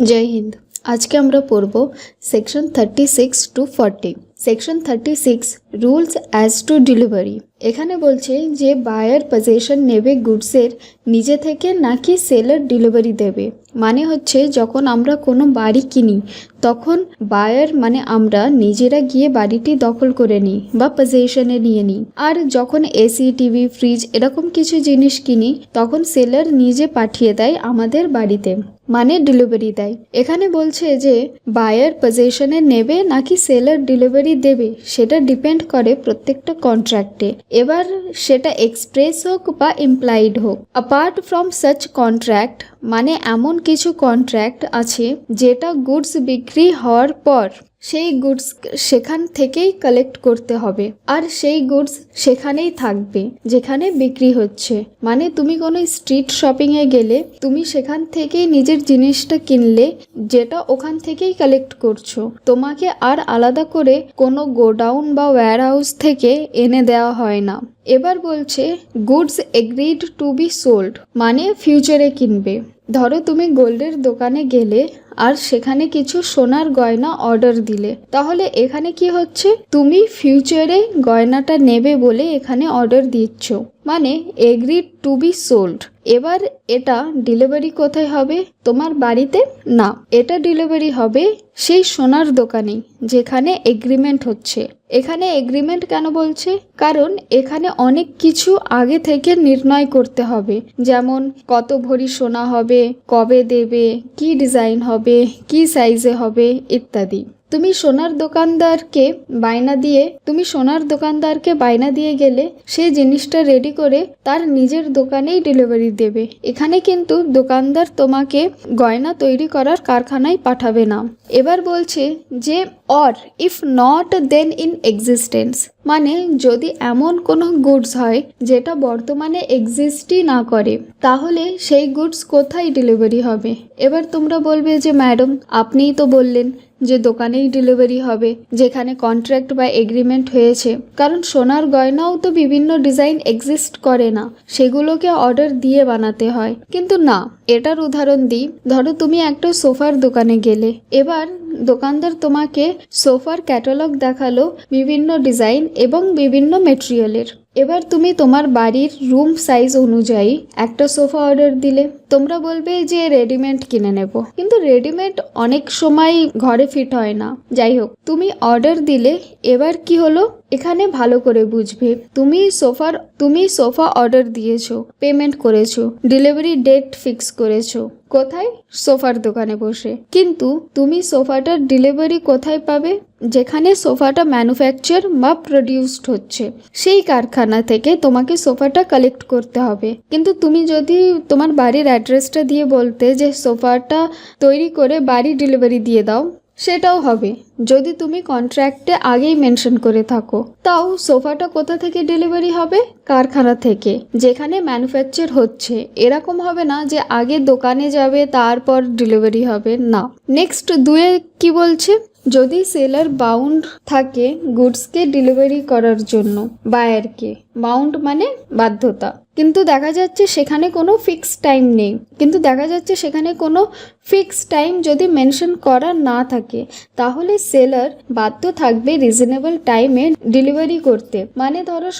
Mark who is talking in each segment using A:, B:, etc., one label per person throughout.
A: জয় হিন্দ আজকে আমরা পড়ব section thirty six to forty section thirty six rules as to delivery এখানে বলছে যে বায়ার পজেশন নেবে গুডসের নিজে থেকে নাকি সেলার ডেলিভারি দেবে। মানে হচ্ছে যখন আমরা কোনো বাড়ি কিনি, তখন বায়ার মানে আমরা নিজেরা গিয়ে বাড়িটি দখল করে নিই বা পজেশনে নিয়ে নিই। আর যখন এসি টিভি ফ্রিজ এরকম কিছু জিনিস কিনি, তখন সেলার নিজে পাঠিয়ে দেয় আমাদের বাড়িতে মানে ডেলিভারি দেয়। এখানে বলছে যে বায়ার পজেশনে নেবে নাকি সেলার ডেলিভারি দেবে, সেটা ডিপেন্ড করে প্রত্যেকটা কন্ট্রাক্টে এবার সেটা এক্সপ্রেস হোক বা ইমপ্লাইড হোক। অ্যাপার্ট ফ্রম সাচ কন্ট্রাক্ট মানে এমন কিছু কন্ট্রাক্ট আছে যেটা গুডস বিক্রি হওয়ার পর সেই গুডস সেখান থেকেই কালেক্ট করতে হবে। আর সেই গুডস সেখানেই থাকবে, যেখানে বিক্রি হচ্ছে। মানে তুমি কোনো স্ট্রিট শপিংয়ে গেলে, তুমি সেখান থেকেই নিজের জিনিসটা কিনলে, যেটা ওখান থেকেই কালেক্ট করছ। তোমাকে আর আলাদা করে কোনো গোডাউন বা ওয়্যার হাউস থেকে এনে দেওয়া হয় না। এবার বলছে goods agreed to be sold মানে ফিউচারে কিনবে। ধরো তুমি গোল্ডের দোকানে গেলে আর সেখানে কিছু সোনার গয়না অর্ডার দিলে। তাহলে এখানে কি হচ্ছে? তুমি ফিউচারে গয়নাটা নেবে বলে এখানে অর্ডার দিচ্ছ। মানে এগ্রিড টু বি সোল্ড এবার এটা ডেলিভারি কোথায় হবে? তোমার বাড়িতে? না, এটা ডেলিভারি হবে সেই সোনার দোকানে যেখানে এগ্রিমেন্ট হচ্ছে। এখানে এগ্রিমেন্ট কেন বলছে? কারণ এখানে অনেক কিছু আগে থেকে নির্ণয় করতে হবে। যেমন কত ভরি সোনা হবে, কবে দেবে, কি ডিজাইন হবে, কি সাইজে হবে, ইত্যাদি। তুমি সোনার দোকানদারকে বায়না দিয়ে, তুমি সোনার দোকানদারকে বায়না দিয়ে গেলে সে জিনিসটা রেডি করে তার নিজের দোকানেই ডেলিভারি দেবে। এখানে কিন্তু দোকানদার তোমাকে গয়না তৈরি করার কারখানায় পাঠাবে না। এবার বলছে যে or if not then in existence মানে যদি এমন কোনো গুডস হয় যেটা বর্তমানে এক্সিস্টই না করে, তাহলে সেই গুডস কোথায় ডেলিভারি হবে? এবার তোমরা বলবে যে ম্যাডাম আপনিই তো বললেন যে দোকানেই ডেলিভারি হবে, যেখানে কন্ট্রাক্ট বা এগ্রিমেন্ট হয়েছে। কারণ সোনার গয়নাও তো বিভিন্ন ডিজাইন এক্সিস্ট করে না, সেগুলোকে অর্ডার দিয়ে বানাতে হয়। কিন্তু না, এটার উদাহরণ দিই। ধরো তুমি একটা সোফার দোকানে গেলে, এবার দোকানদার তোমাকে সোফার ক্যাটালগ দেখাল বিভিন্ন ডিজাইন এবং বিভিন্ন মেটেরিয়ালের এবার তুমি তোমার বাড়ির রুম সাইজ অনুযায়ী একটা সোফা অর্ডার দিলে। তোমরা বলবে যে রেডিমেড কিনে নেব। কিন্তু রেডিমেড অনেক সময় ঘরে ফিট হয় না। যাই হোক, তুমি অর্ডার দিলে, এবার কি হলো? এখানে ভালো করে বুঝবে। তুমি সোফার, তুমি সোফা অর্ডার দিয়েছ, পেমেন্ট করেছ, ডেলিভারি ডেট ফিক্স করেছ, কোথায়? সোফার দোকানে বসে। কিন্তু তুমি সোফাটার ডেলিভারি কোথায় পাবে? যেখানে সোফাটা ম্যানুফ্যাকচার বা প্রডিউসড হচ্ছে। সেই কারখানা থেকে তোমাকে সোফাটা কালেক্ট করতে হবে। কিন্তু তুমি যদি তোমার বাড়ির অ্যাড্রেসটা দিয়ে বলতে যে সোফাটা তৈরি করে বাড়ি ডেলিভারি দিয়ে দাও সেটাও হবে। যদি তুমি কন্ট্রাক্টে আগেই মেনশন করে থাকো, তাও সোফাটা কোথা থেকে ডেলিভারি হবে? কারখানা থেকে, যেখানে ম্যানুফ্যাকচার হচ্ছে। এরকম হবে না যে আগে দোকানে যাবে, তারপর ডেলিভারি হবে, না। নেক্সট দুয়ে কি বলছে? যদি সেলার বাউন্ড থাকে গুডসকে ডেলিভারি করার জন্য বায়ারকে বাউন্ড মানে বাধ্যতা। কিন্তু দেখা যাচ্ছে সেখানে কোনো ফিক্সড টাইম নেই। কিন্তু দেখা যাচ্ছে সেখানে কোনো ফিক্স টাইম যদি মেনশন করা না থাকে, তাহলে সেলার বাধ্য থাকবে রিজনেবল টাইমে ডেলিভারি করতে। মানে ধরো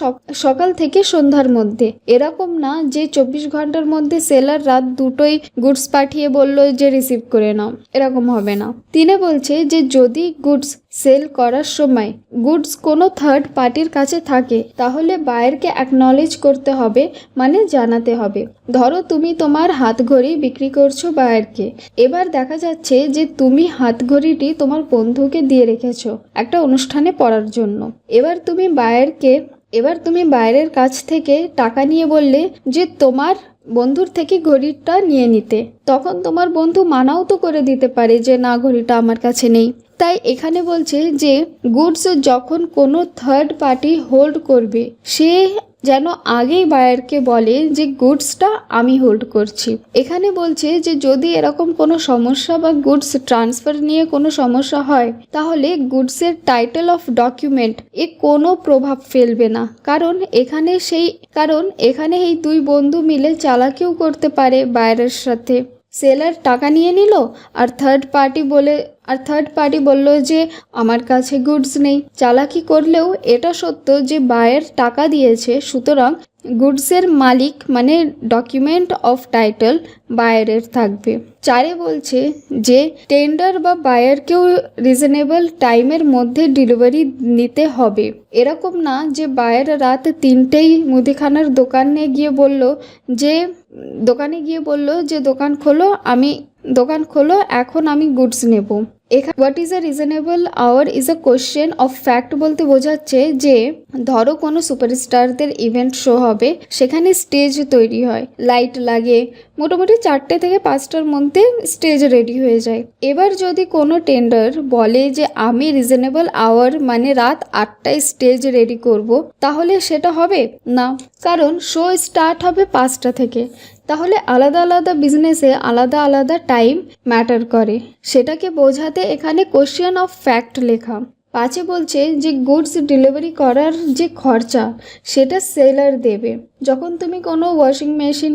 A: সকাল থেকে সন্ধ্যার মধ্যে। এরকম না যে চব্বিশ ঘণ্টার মধ্যে সেলার রাত দুটোই গুডস পাঠিয়ে বলল যে রিসিভ করে নাও। এরকম হবে না। তিনে বলছে যে যদি গুডস সেল করার সময় গুডস কোনো থার্ড পার্টির কাছে থাকে, তাহলে বায়ারকে অ্যাকনলেজ করতে হবে মানে জানাতে হবে। ধরো তুমি তোমার হাতঘড়ি বিক্রি করছ বায়ারকে। এবার দেখা যাচ্ছে যে তুমি হাতঘড়িটি তোমার বন্ধুকে দিয়ে রেখেছো একটা অনুষ্ঠানে পড়ার জন্য। এবার তুমি বায়ারকে, এবার তুমি বাইরের কাছ থেকে টাকা নিয়ে বললে যে তোমার বন্ধুর থেকে ঘড়িটা নিয়ে নিতে। তখন তোমার বন্ধু মানাও তো করে দিতে পারে যে না, ঘড়িটা আমার কাছে নেই। তাই এখানে বলছে যে গুডস যখন কোনো থার্ড পার্টি হোল্ড করবে, সে যেন আগেই বায়ারকে বলে যে, গুডসটা আমি হোল্ড করছি। এখানে বলছে যে, যদি এরকম কোনো সমস্যা বা গুডস ট্রান্সফার নিয়ে কোনো সমস্যা হয়, তাহলে গুডসের টাইটেল অফ ডকুমেন্ট এ কোনো প্রভাব ফেলবে না। কারণ এখানে সেই, কারণ এখানে এই দুই বন্ধু মিলে চালাকিও করতে পারে বায়ারের সাথে। সেলার টাকা নিয়ে নিল আর থার্ড পার্টি বলে, আর থার্ড পার্টি বলল যে, আমার কাছে গুডস নেই। চালাকি করলেও এটা সত্য যে বায়ের টাকা দিয়েছে, সুতরাং গুডসের মালিক মানে ডকুমেন্ট অফ টাইটেল বায়ারের থাকবে। চারে বলছে যে টেন্ডার বা বায়ারকেও রিজনেবল টাইমের মধ্যে ডেলিভারি নিতে হবে। এরকম না যে বায়ার রাত তিনটেই মুদিখানার দোকানে গিয়ে বলল যে দোকানে গিয়ে বলল যে দোকান খোলো আমি দোকান খোলো এখন আমি গুডস নেব। এখানে what is a reasonable hour is a question of fact বলতে বোঝাচ্ছে যে, ধরো কোনো সুপারস্টারদের ইভেন্ট শো হবে, সেখানে স্টেজ তৈরি হয় লাইট লাগে, মোটামুটি চারটে থেকে পাঁচটার মধ্যে স্টেজ রেডি হয়ে যায়। এবার যদি কোনো টেন্ডার বলে যে, আমি রিজনেবল আওয়ার মানে রাত আটটায় স্টেজ রেডি করব, তাহলে সেটা হবে? না, কারণ শো স্টার্ট হবে পাঁচটা থেকে। তাহলে আলাদা আলাদা বিজনেসে আলাদা আলাদা টাইম ম্যাটার করে। সেটাকে বোঝাতে এখানে কোশ্চেন অফ ফ্যাক্ট লেখা। পাঁচে বলছে যে গুডস ডেলিভারি করার যে খরচা, সেটা সেলার দেবে। যখন তুমি কোনো ওয়াশিং মেশিন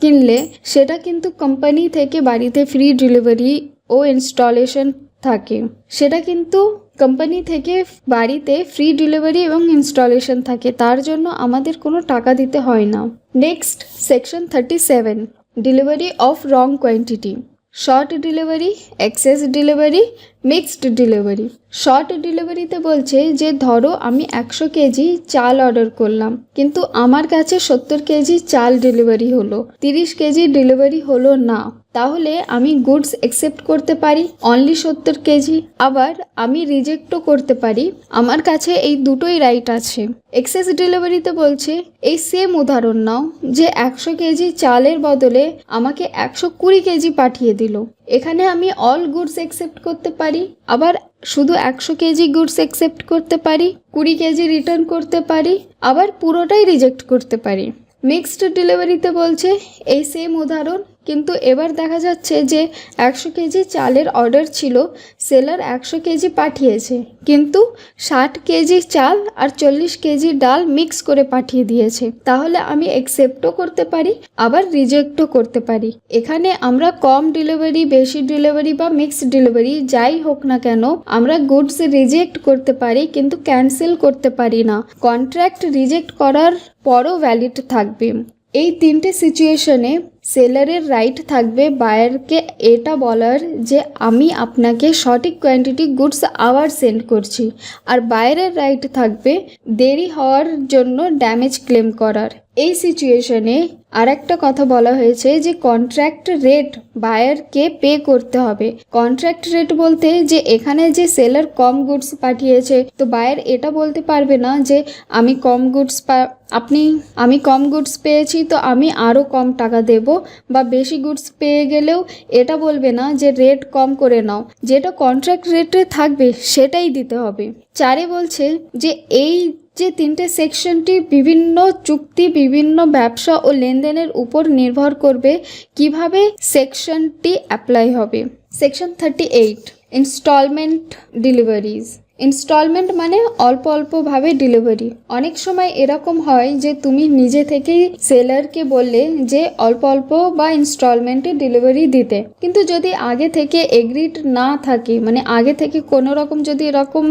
A: কিনলে, সেটা কিন্তু কোম্পানি থেকে বাড়িতে ফ্রি ডেলিভারি ও ইনস্টলেশন থাকে। সেটা কিন্তু কোম্পানি থেকে বাড়িতে ফ্রি ডেলিভারি এবং ইনস্টলেশন থাকে। তার জন্য আমাদের কোনো টাকা দিতে হয় না। Next section thirty seven delivery of wrong quantity short delivery excess delivery mixed delivery short ডেলিভারিতে বলছে যে, ধরো আমি একশো কেজি চাল অর্ডার করলাম, কিন্তু আমার কাছে সত্তর কেজি চাল ডেলিভারি হলো, তিরিশ কেজি ডেলিভারি হলো না। তাহলে আমি গুডস অ্যাকসেপ্ট করতে পারি অনলি সত্তর কেজি। আবার আমি রিজেক্টও করতে পারি, আমার কাছে এই দুটোই রাইট আছে। এক্সেস ডেলিভারিতে বলছে, এই সেম উদাহরণ নাও, যে একশো কেজি চালের বদলে আমাকে একশো কুড়ি কেজি পাঠিয়ে দিল। এখানে আমি অল গুডস অ্যাকসেপ্ট করতে পারি আবার শুধু একশো কেজি গুডস অ্যাকসেপ্ট করতে পারি, কুড়ি কেজি রিটার্ন করতে পারি, আবার পুরোটাই রিজেক্ট করতে পারি। মিক্সড ডেলিভারিতে বলছে, এই সেম উদাহরণ কিন্তু এবার দেখা যাচ্ছে যে একশো কেজি চালের অর্ডার ছিল, সেলার একশো কেজি পাঠিয়েছে। কিন্তু ষাট কেজি চাল আর চল্লিশ কেজি ডাল মিক্স করে পাঠিয়ে দিয়েছে। তাহলে আমি অ্যাকসেপ্টও করতে পারি, আবার রিজেক্টও করতে পারি। এখানে আমরা কম ডেলিভারি বেশি ডেলিভারি বা মিক্স ডেলিভারি যাই হোক না কেন, আমরা গুডস রিজেক্ট করতে পারি কিন্তু ক্যান্সেল করতে পারি না। কন্ট্রাক্ট রিজেক্ট করার পরও ভ্যালিড থাকবে। এই তিনটে সিচুয়েশনে সেলারের রাইট থাকবে বায়ারকে এটা বলার যে আমি আপনাকে সঠিক কোয়ান্টিটি গুডস আবার সেন্ড করছি। আর বায়ারের রাইট থাকবে দেরি হওয়ার জন্য ড্যামেজ ক্লেম করার। এই সিচুয়েশনে আর একটা কথা বলা হয়েছে যে কন্ট্রাক্ট রেট বায়ারকে পে করতে হবে। কন্ট্রাক্ট রেট বলতে যে এখানে যে সেলার কম গুডস পাঠিয়েছে, তো বায়ার এটা বলতে পারবে না যে আমি কম গুডস আপনি, আমি কম গুডস পেয়েছি, তো আমি আরও কম টাকা দেব বা বেশি গুডস পেয়ে গেলেও এটা বলবে না যে রেট কম করে নাও। যেটা কন্ট্রাক্ট রেটে থাকবে, সেটাই দিতে হবে। চারে বলছে যে এই যে তিনটে সেকশনটি বিভিন্ন চুক্তি, বিভিন্ন ব্যবসা ও লেনদেনের উপর নির্ভর করবে কীভাবে সেকশনটি অ্যাপ্লাই হবে। Section thirty eight, instalment deliveries. Instalment মানে অল্প অল্পভাবে ডেলিভারি অনেক সময় এরকম হয় যে তুমি নিজে থেকেই সেলারকে বললে যে অল্প অল্প বা ইনস্টলমেন্টে ডেলিভারি দিতে। কিন্তু যদি আগে থেকে এগ্রিড না থাকে মানে আগে থেকে কোনো রকম যদি এরকম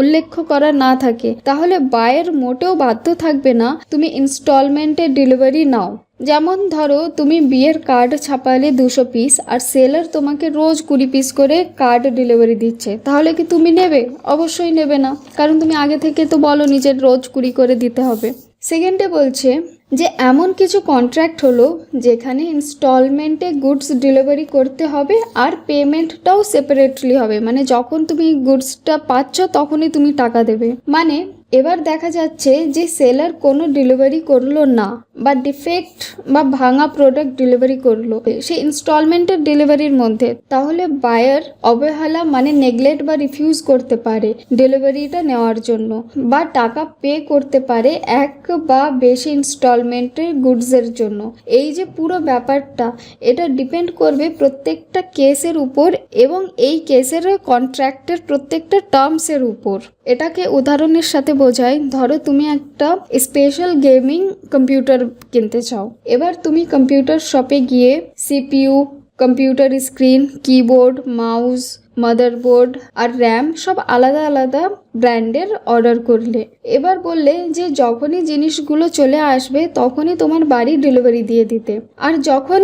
A: উল্লেখ করা না থাকে, তাহলে বায়ের মোটেও বাধ্য থাকবে না, তুমি ইনস্টলমেন্টে ডেলিভারি নাও। যেমন ধরো, তুমি বিয়ের কার্ড ছাপালে দুশো পিস আর সেলার তোমাকে রোজ কুড়ি পিস করে কার্ড ডেলিভারি দিচ্ছে। তাহলে কি তুমি নেবে? অবশ্যই নেবে না। কারণ তুমি আগে থেকে তো বলো নিজের রোজ কুড়ি করে দিতে হবে। সেকেন্ডে বলছে যে, এমন কিছু কন্ট্রাক্ট হলো যেখানে ইনস্টলমেন্টে গুডস ডেলিভারি করতে হবে আর পেমেন্টটাও সেপারেটলি হবে। মানে যখন তুমি গুডসটা পাচ্ছ, তখনই তুমি টাকা দেবে। মানে এবার দেখা যাচ্ছে যে সেলার কোনো ডেলিভারি করল না বা ডিফেক্ট বা ভাঙা প্রোডাক্ট ডেলিভারি করল। সে ইনস্টলমেন্টের ডেলিভারির মধ্যে। তাহলে বায়ার অবহেলা মানে নেগলেক্ট বা রিফিউজ করতে পারে ডেলিভারিটা নেওয়ার জন্য বা টাকা পে করতে পারে এক বা বেশি ইনস্টলমেন্টের গুডসের জন্য। এই যে পুরো ব্যাপারটা, এটা ডিপেন্ড করবে প্রত্যেকটা কেসের উপর এবং এই কেসের কন্ট্রাক্টের প্রত্যেকটা টার্মসের উপর। এটাকে উদাহরণের সাথে বোঝায়, ধরো তুমি একটা স্পেশাল গেমিং কম্পিউটার কিনতে চাও। এবার তুমি কম্পিউটার শপে গিয়ে CPU computer screen keyboard mouse motherboard আর র্যাম সব আলাদা আলাদা ব্র্যান্ডের অর্ডার করলে। এবার বললে যে যখনই জিনিসগুলো চলে আসবে তখনই তোমার বাড়ি ডেলিভারি দিয়ে দিতে। আর যখন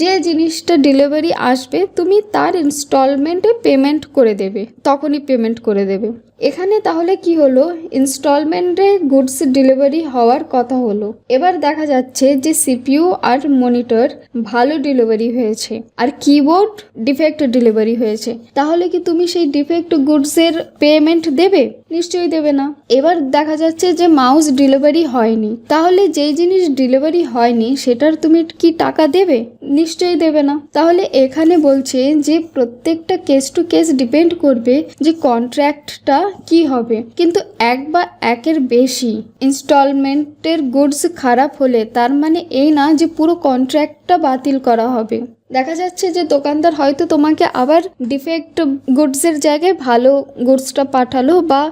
A: যে জিনিসটা ডেলিভারি আসবে তুমি তার ইনস্টলমেন্টে পেমেন্ট করে দেবে, তখনই পেমেন্ট করে দেবে। এখানে তাহলে কি হলো? ইনস্টলমেন্টে গুডস ডেলিভারি হওয়ার কথা হলো। এবার দেখা যাচ্ছে যে সিপিইউ আর মনিটর ভালো ডেলিভারি হয়েছে আর কিবোর্ড ডিফেক্ট ডেলিভারি হয়েছে। তাহলে কি তুমি সেই ডিফেক্ট গুডসের পেমেন্ট দেবে? নিশ্চয়ই দেবে না। এবার দেখা যাচ্ছে যে মাউস ডেলিভারি হয়নি। তাহলে যেই জিনিস ডেলিভারি হয়নি, সেটার তুমি কি টাকা দেবে? নিশ্চয়ই দেবে না। তাহলে এখানে বলছে যে প্রত্যেকটা কেস টু কেস ডিপেন্ড করবে যে কন্ট্রাক্টটা কি হবে। কিন্তু এক বা একের বেশি ইনস্টলমেন্টের গুডস খারাপ হলে তার মানে এই না যে পুরো কন্ট্রাক্টটা বাতিল করা হবে। দেখা যাচ্ছে যে দোকানদার হয়তো তোমাকে আবার ডিফেক্ট গুডসের জায়গায় ভালো গুডসটা পাঠালো বা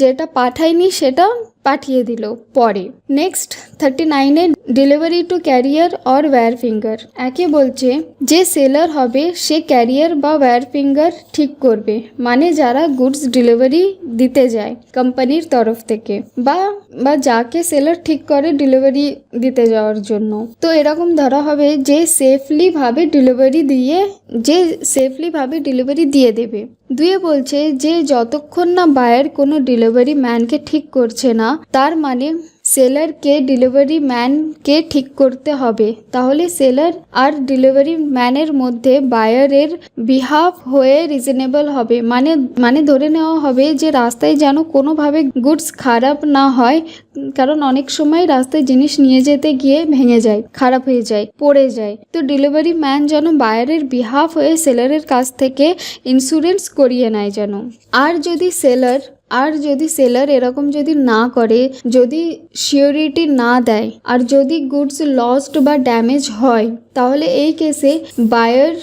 A: যেটা পাঠায়নি সেটা পাঠিয়ে দিল পরে। নেক্সট থার্টি নাইনে delivery to carrier or wharfinger একে বলছে, যে সেলার হবে, সে ক্যারিয়ার বা ওয়্যার ফিঙ্গার ঠিক করবে। মানে যারা গুডস ডেলিভারি দিতে যায় কোম্পানির তরফ থেকে বা বা যাকে সেলার ঠিক করে ডেলিভারি দিতে যাওয়ার জন্য। তো এরকম ধরা হবে, যে সেফলি ভাবে ডেলিভারি দিয়ে, যে সেফলি ভাবে ডেলিভারি দিয়ে দেবে। দুয়ে বলছে যে যতক্ষণ না বায়ের কোনো ডেলিভারি ম্যানকে ঠিক করছে না তার মানে সেলারকে ডেলিভারি ম্যানকে ঠিক করতে হবে? তাহলে সেলার আর ডেলিভারি ম্যানের মধ্যে বায়ারের বিহাফ হয়ে রিজনেবল হবে। মানে মানে ধরে নেওয়া হবে যে রাস্তায় যেন কোনোভাবে গুডস খারাপ না হয়, কারণ অনেক সময় রাস্তায় জিনিস নিয়ে যেতে গিয়ে ভেঙে যায়, খারাপ হয়ে যায়, পড়ে যায়। তো ডেলিভারি ম্যান যেন বায়ারের বিহাফ হয়ে সেলারের কাছ থেকে ইন্স্যুরেন্স করিয়ে নেয় যেন। আর যদি সেলার আর যদি সেলার এরকম যদি না করে, যদি সিওরিটি না দেয়, আর যদি গুডস লস্ট বা ড্যামেজ হয়, তাহলে এই কেসে বায়ার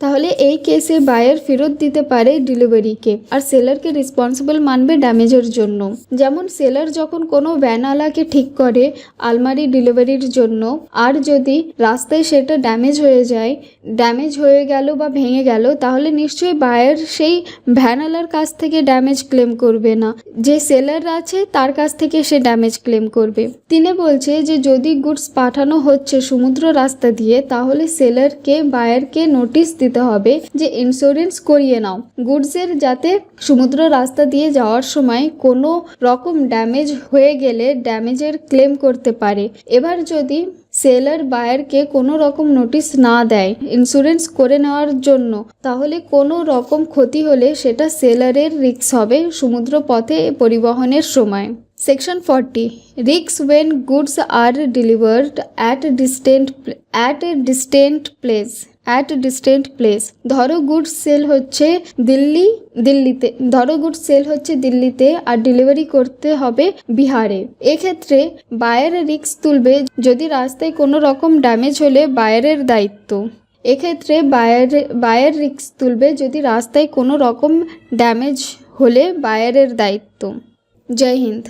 A: তাহলে এই কেসে বায়ার ফেরত দিতে পারে ডেলিভারিকে আর সেলারকে রেসপন্সিবল মানবে ড্যামেজের জন্য। যেমন সেলার যখন কোনো ভ্যানওয়ালাকে ঠিক করে আলমারি ডেলিভারির জন্য, আর যদি রাস্তায় সেটা ড্যামেজ হয়ে যায়, ড্যামেজ হয়ে গেল বা ভেঙে গেল, তাহলে নিশ্চয়ই বায়ার সেই ভ্যানওয়ালার কাছ থেকে ড্যামেজ ক্লেম করবে না। যে সেলার আছে, তার কাছ থেকে সে ড্যামেজ ক্লেম করবে। তিনি বলছে যে, যদি গুডস পাঠানো হচ্ছে সমুদ্র রাস্তা দিয়ে, তাহলে সেলারকে, বায়ারকে নোটিশ দিতে হবে যে ইন্স্যুরেন্স করিয়ে নাও। গুডসের যাতে সমুদ্র রাস্তা দিয়ে যাওয়ার সময় কোনো রকম ড্যামেজ হয়ে গেলে ড্যামেজের ক্লেম করতে পারে। এবার যদি সেলার বায়ারকে কোনো রকম নোটিশ না দেয় ইন্স্যুরেন্স করে নেওয়ার জন্য, তাহলে কোনো রকম ক্ষতি হলে সেটা সেলারের রিক্স হবে সমুদ্র পথে পরিবহনের সময়। সেকশন ফর্টি রিক্স when goods are delivered at distant at distant place at distant place ধরো গুডস সেল হচ্ছে দিল্লি, দিল্লিতে। ধরো গুডস সেল হচ্ছে দিল্লিতে আর ডেলিভারি করতে হবে বিহারে। এক্ষেত্রে বায়ার রিক্স তুলবে যদি রাস্তায় কোনো রকম ড্যামেজ হলে বায়ারের দায়িত্ব। এক্ষেত্রে বায়ার বায়ার রিক্স তুলবে যদি রাস্তায় কোনো রকম ড্যামেজ হলে বায়ারের দায়িত্ব। জয় হিন্দ।